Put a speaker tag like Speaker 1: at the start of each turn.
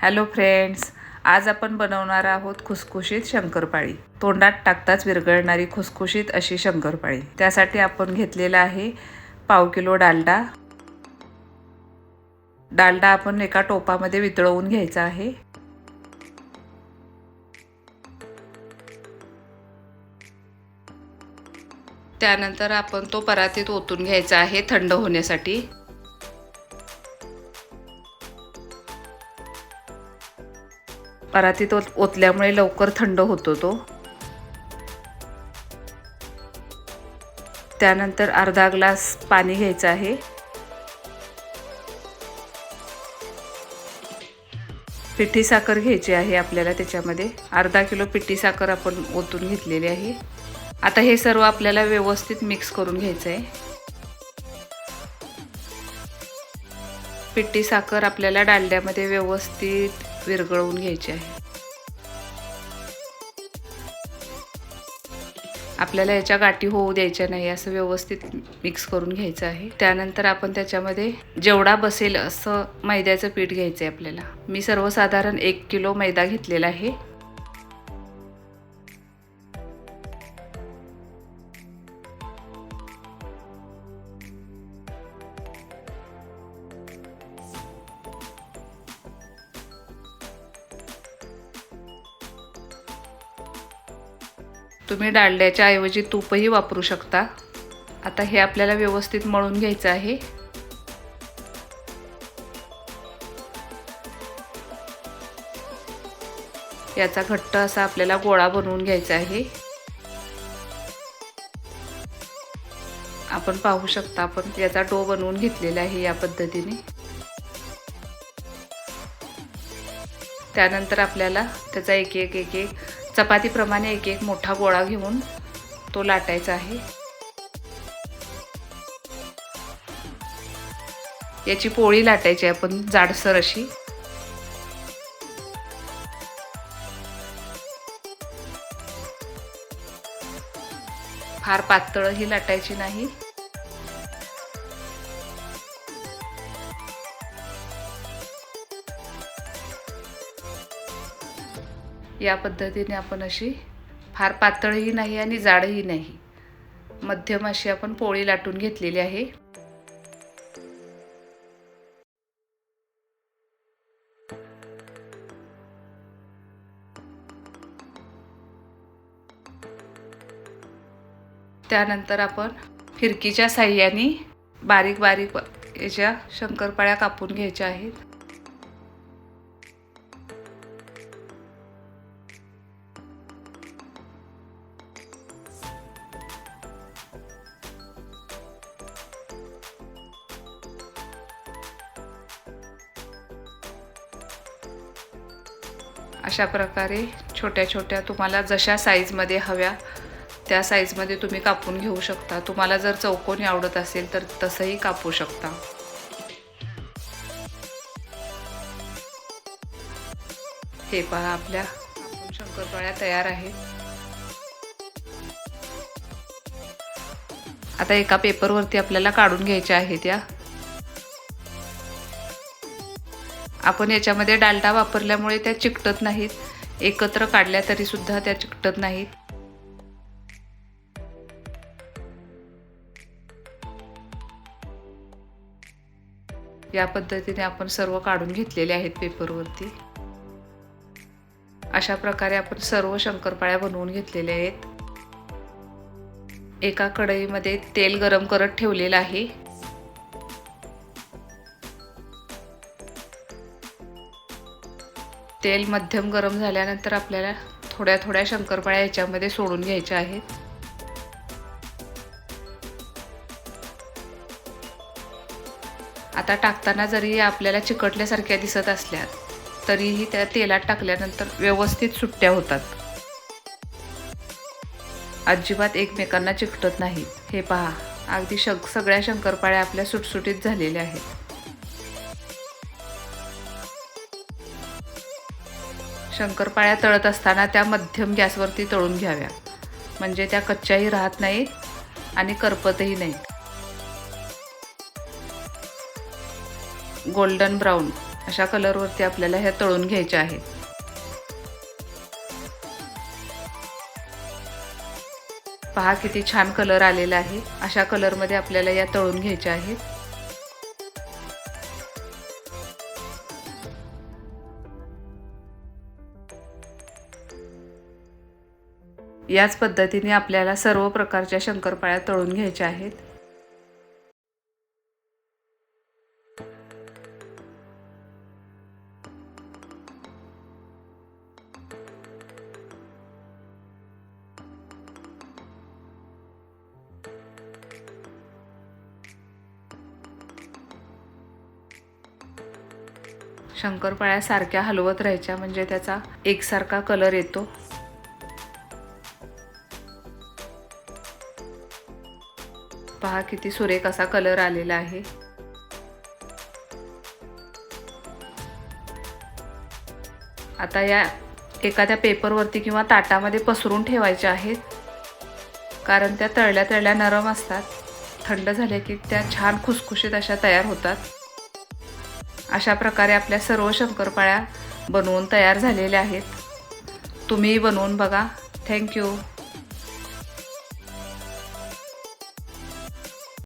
Speaker 1: Hello friends आज आपण बनवणार आहोत खुसखुशीत शंकरपाळी. तोंडात टाकताच विरघळणारी खुसखुशीत अशी शंकरपाळी. त्यासाठी आपण घेतलेला आहे पाव किलो डालडा. डालडा आपण एका टोपामध्ये वितळवून घ्यायचा आहे. त्यानंतर आपण तो परातीत ओतून घ्यायचा आहे थंड होण्यासाठी. परातीत ओत ओतल्यामुळे लवकर थंड होतो तो. त्यानंतर अर्धा ग्लास पाणी घ्यायचं आहे. पिठी साखर घ्यायची आहे आपल्याला त्याच्यामध्ये. अर्धा किलो पिठी साखर आपण ओतून घेतलेली आहे. आता हे सर्व आपल्याला व्यवस्थित मिक्स करून घ्यायचं आहे पिठी साखर आपल्याला डालड्यामध्ये व्यवस्थित विरघळवून घ्यायची आहे. आपल्याला याच्या गाठी होऊ द्यायच्या नाही असं व्यवस्थित मिक्स करून घ्यायचं आहे. त्यानंतर आपण त्याच्यामध्ये जेवढा बसेल असं मैद्याचं पीठ घ्यायचं आहे आपल्याला. मी सर्वसाधारण एक किलो मैदा घेतलेला आहे. तुम्ही डालड्याच्या ऐवजी तूपही वापरू शकता. आता हे आपल्याला व्यवस्थित मळून घ्यायचं आहे. याचा घट्ट असा आपल्याला गोळा बनवून घ्यायचा आहे. आपण पाहू शकता आपण याचा डो बनवून घेतलेला आहे या पद्धतीने. त्यानंतर आपल्याला त्याचा एक एक एक एक चपातीप्रमाणे एक एक मोठा गोळा घेऊन तो लाटायचा आहे. याची पोळी लाटायची आपण जाडसर अशी. फार पातळही लाटायची नाही. या पद्धतीने आपण अशी फार पातळही नाही आणि जाडही नाही. मध्यम अशी आपण पोळी लाटून घेतलेली आहे. त्यानंतर आपण फिरकीच्या साह्याने बारीक बारीक याच्या शंकरपाळ्या कापून घ्यायच्या आहेत. अशा प्रकारे छोट्या छोट्या तुम्हाला जशा साईजमध्ये हव्या त्या साईजमध्ये तुम्ही कापून घेऊ शकता. तुम्हाला जर चौकोनी आवडत असेल तर तसंही कापू शकता. हे पहा आपल्या शंकरपाळ्या तयार आहेत. आता एका पेपरवरती आपल्याला काढून घ्यायच्या आहेत या. आपण याच्यामध्ये डालडा वापरल्यामुळे त्या चिकटत नाहीत. एकत्र काढल्या तरी सुद्धा त्या चिकटत नाहीत. या पद्धतीने आपण सर्व काढून घेतलेले आहेत पेपरवरती. अशा प्रकारे आपण सर्व शंकरपाळ्या बनवून घेतलेल्या आहेत. एका कढईमध्ये तेल गरम करत ठेवलेलं आहे. तेल मध्यम गरम झाल्यानंतर आपल्याला थोड्या थोड्या शंकरपाळ्या याच्यामध्ये सोडून घ्यायच्या आहेत. आता टाकताना जरी आपल्याला चिकटल्यासारख्या दिसत असल्या तरीही त्या तेलात टाकल्यानंतर व्यवस्थित सुट्ट्या होतात. अजिबात एकमेकांना चिकटत नाहीत. हे पहा अगदी शग सगळ्या शंकरपाळ्या आपल्या सुटसुटीत झालेल्या आहेत. शंकरपाळ्या तळत असताना त्या मध्यम गॅसवरती तळून घ्याव्या. म्हणजे त्या कच्च्याही राहत नाहीत आणि करपतही नाहीत. गोल्डन ब्राऊन अशा कलरवरती आपल्याला ह्या तळून घ्यायच्या आहेत. पहा किती छान कलर आलेला आहे. अशा कलरमध्ये आपल्याला या तळून घ्यायच्या आहेत. याच पद्धतीने आपल्याला सर्व प्रकारच्या शंकरपाळ्या तळून घ्यायच्या आहेत. शंकरपाळ्या सारख्या हलवत राहायच्या म्हणजे त्याचा एकसारखा कलर येतो. पहा किती सुरेख असा कलर आलेला आहे. आता या एखाद्या पेपरवरती किंवा ताटामध्ये पसरून ठेवायच्या आहेत. कारण त्या तळल्या तळल्या नरम असतात. थंड झाल्या की त्या छान खुसखुशीत अशा तयार होतात. अशा प्रकारे आपल्या सर्व शंकरपाळ्या बनवून तयार झालेल्या आहेत. तुम्हीही बनवून बघा. थँक्यू